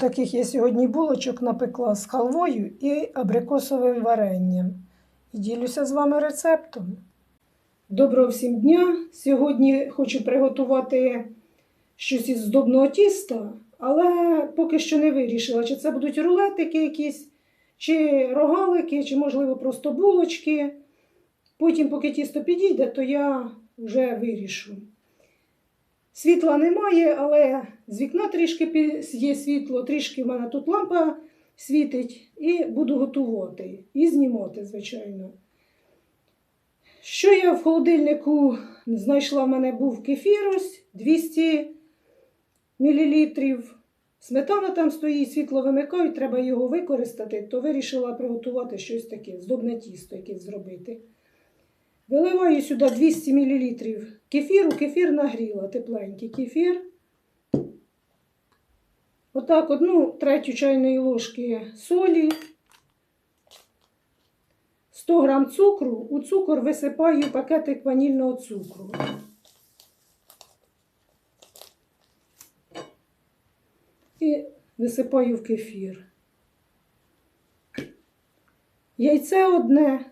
Отаких я сьогодні булочок напекла з халвою і абрикосовим варенням. І ділюся з вами рецептом. Доброго всім дня! Сьогодні хочу приготувати щось із здобного тіста, але поки що не вирішила, чи це будуть рулетики якісь, чи рогалики, чи, можливо, просто булочки. Потім, поки тісто підійде, то я вже вирішу. Світла немає, але з вікна трішки є світло, трішки в мене тут лампа світить, і буду готувати. І знімати, звичайно. Що я в холодильнику знайшла, в мене був кефір ось 200 мл. Сметана там стоїть, світло вимикають, треба його використати, то вирішила приготувати щось таке, здобне тісто якесь зробити. Виливаю сюди 200 мл кефіру, кефір нагріла, тепленький кефір. Отак одну третю чайної ложки солі, 100 грам цукру. У цукор висипаю пакетик ванільного цукру. І висипаю в кефір. Яйце одне.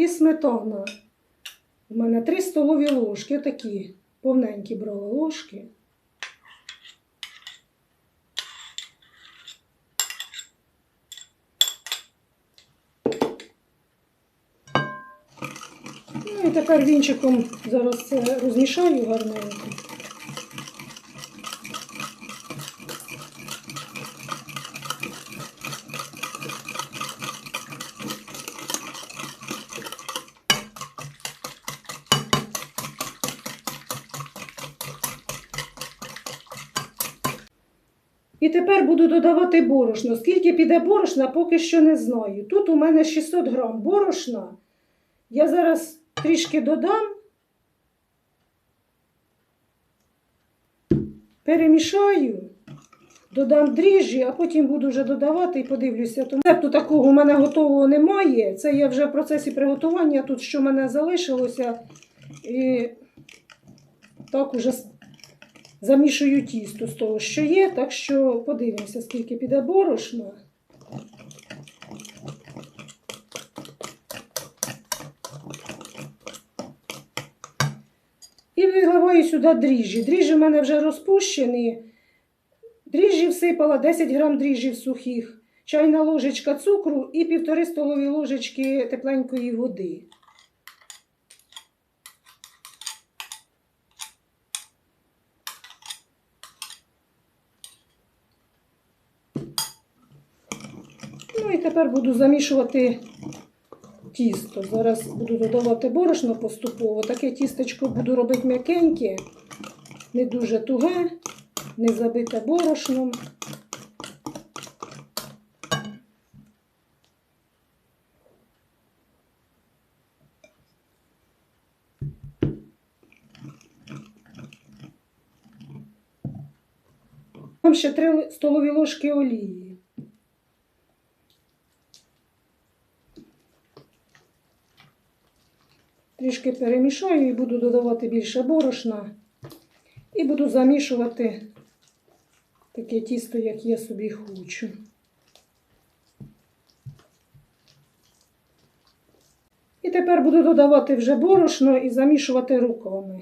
І сметана. У мене 3 столові ложки, такі повненькі брала ложки. Ну і тепер вінчиком зараз це розмішаю гарненько. Тепер буду додавати борошно. Скільки піде борошна, поки що не знаю. Тут у мене 600 грам борошна. Я зараз трішки додам. Перемішаю, додам дріжджі, а потім буду вже додавати і подивлюся. Рецепту такого у мене готового немає. Це я вже в процесі приготування. Тут що в мене залишилося. І так уже замішую тісто з того, що є. Так що подивимося, скільки піде борошна. І виливаю сюди дріжджі. Дріжджі в мене вже розпущені. Дріжджі всипала 10 грам дріжджів сухих, чайна ложечка цукру і півтори столові ложечки тепленької води. Ну і тепер буду замішувати тісто. Зараз буду додавати борошно поступово. Таке тістечко буду робити м'якеньке, не дуже туге, не забите борошном. Там ще 3 столові ложки олії. Трішки перемішаю і буду додавати більше борошна. І буду замішувати таке тісто, як я собі хочу. І тепер буду додавати вже борошно і замішувати руками.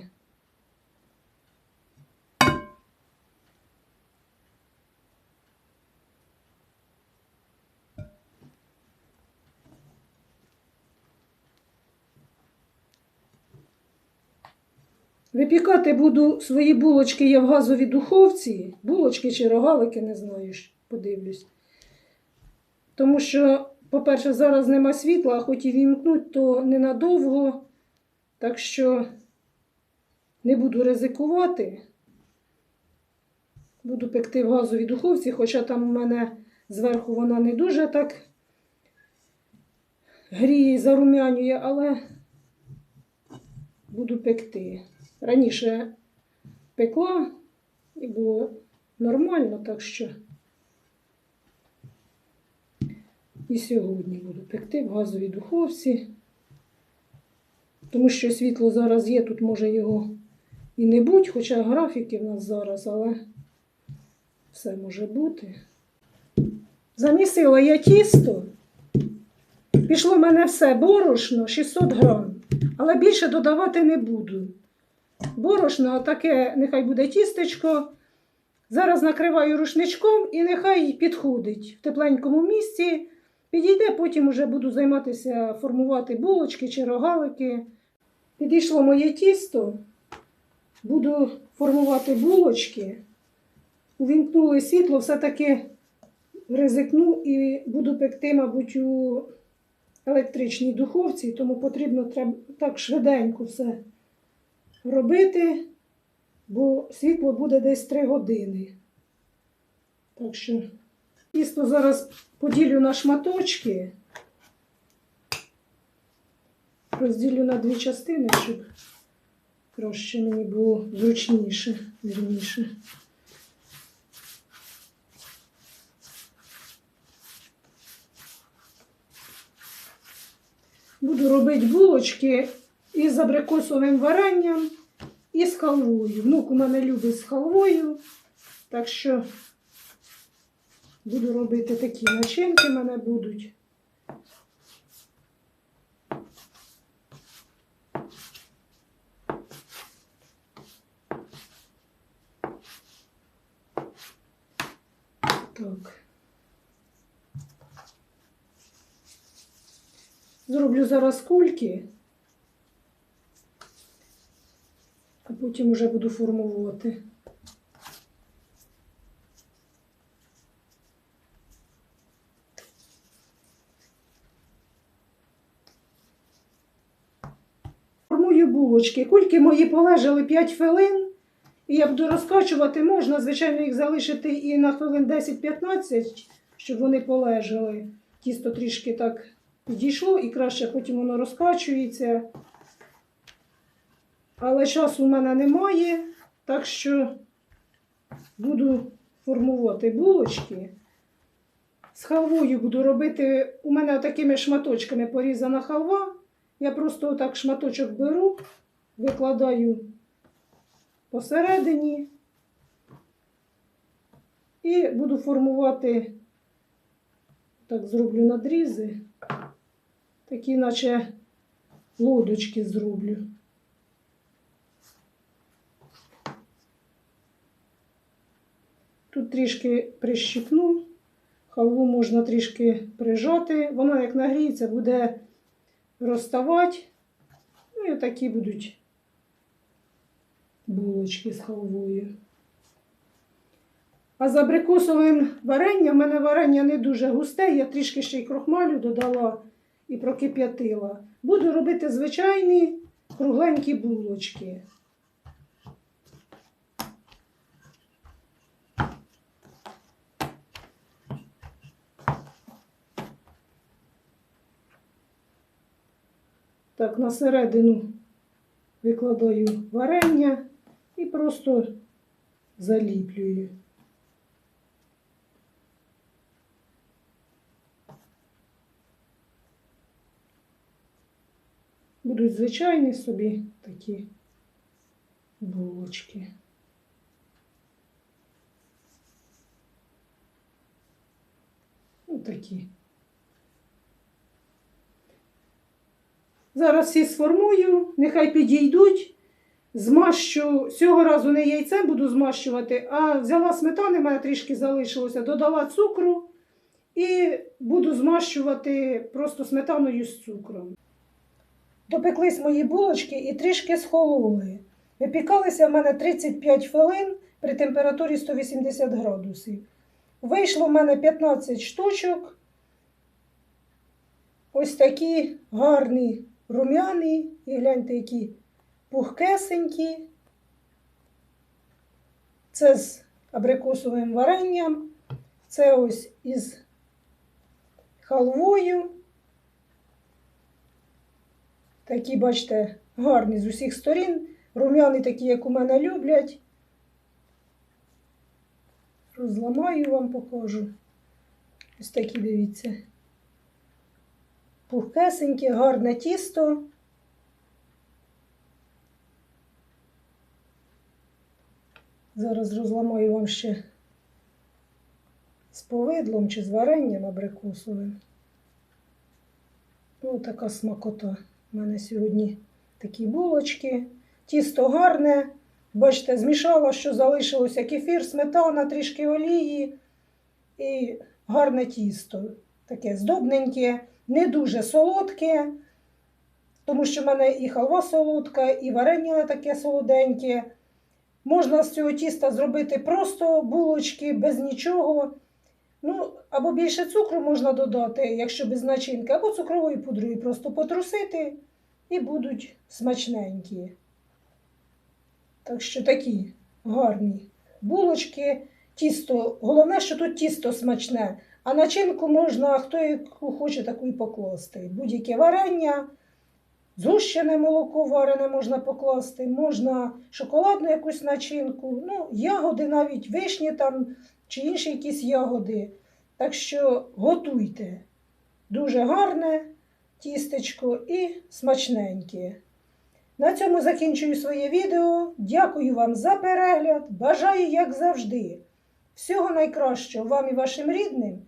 Випікати буду свої булочки я в газовій духовці. Булочки чи рогалики, не знаю, подивлюсь. Тому що, по-перше, зараз нема світла, а хоч і вімкнуть, то ненадовго. Так що не буду ризикувати. Буду пекти в газовій духовці, хоча там у мене зверху вона не дуже так гріє і зарум'янює, але буду пекти. Раніше пекла і було нормально, так що і сьогодні буду пекти в газовій духовці, тому що світло зараз є, тут може його і не будь, хоча графіки в нас зараз, але все може бути. Замісила я тісто. Пішло в мене все борошно 600 грам, але більше додавати не буду. Борошно таке, нехай буде тістечко. Зараз накриваю рушничком і нехай підходить в тепленькому місці. Підійде, потім вже буду займатися формувати булочки чи рогалики. Підійшло моє тісто. Буду формувати булочки. Увімкнули світло, все-таки ризикну і буду пекти, мабуть, у електричній духовці, тому потрібно так швиденько все робити, бо світло буде десь 3 години. Так що тісто зараз поділю на шматочки. Розділю на дві частини, щоб краще мені було зручніше, вірніше. Буду робити булочки із абрикосовим варенням і з халвою. Внук у мене любить з халвою, так що буду робити такі начинки мене будуть. Так. Зроблю зараз кульки, а потім вже буду формувати. Формую булочки. Кульки мої полежали 5 хвилин. І я буду розкачувати, можна, звичайно, їх залишити і на хвилин 10-15, щоб вони полежали. Тісто трішки так підійшло і краще потім воно розкачується. Але часу в мене немає, так що буду формувати булочки. З халвою буду робити, у мене такими шматочками порізана халва. Я просто отак шматочок беру, викладаю посередині і буду формувати, так зроблю надрізи, такі, наче лодочки зроблю. Тут трішки прищипну, халву можна трішки прижати, воно як нагріється, буде розставати. Ну і такі будуть булочки з халвою. А з абрикосовим варенням, в мене варення не дуже густе, я трішки ще й крохмалю додала і прокип'ятила. Буду робити звичайні кругленькі булочки. Так, на середину викладаю варення і просто заліплюю. Будуть звичайні собі такі булочки. Ось Зараз всі сформую, нехай підійдуть. Змащу, цього разу не яйцем буду змащувати, а взяла сметани, мене трішки залишилося, додала цукру і буду змащувати просто сметаною з цукром. Допеклись мої булочки і трішки схололи. Випікалися в мене 35 хвилин при температурі 180 градусів. Вийшло в мене 15 штучок. Ось такі гарні рум'яні. І гляньте, які пухкесенькі. Це з абрикосовим варенням. Це ось із халвою. Такі, бачите, гарні з усіх сторін. Рум'яні такі, як у мене люблять. Розламаю вам покажу. Ось такі, дивіться. Пухкесеньке, гарне тісто. Зараз розламаю вам ще з повидлом чи з варенням абрикосовим. Ось така смакота. У мене сьогодні такі булочки. Тісто гарне. Бачите, змішала, що залишилося кефір, сметана, трішки олії і гарне тісто. Таке здобненьке, не дуже солодке, тому що в мене і халва солодка, і варення таке солоденьке. Можна з цього тіста зробити просто булочки без нічого. Ну, або більше цукру можна додати, якщо без начинки, або цукровою пудрою просто потрусити і будуть смачненькі. Так що такі гарні булочки, тісто. Головне, що тут тісто смачне, а начинку можна, хто яку хоче, таку і покласти. Будь-яке варення, згущене молоко варене можна покласти, можна шоколадну якусь начинку, ну, ягоди навіть, вишні там чи інші якісь ягоди. Так що готуйте. Дуже гарне тістечко і смачненьке. На цьому закінчую своє відео. Дякую вам за перегляд. Бажаю, як завжди, всього найкращого вам і вашим рідним.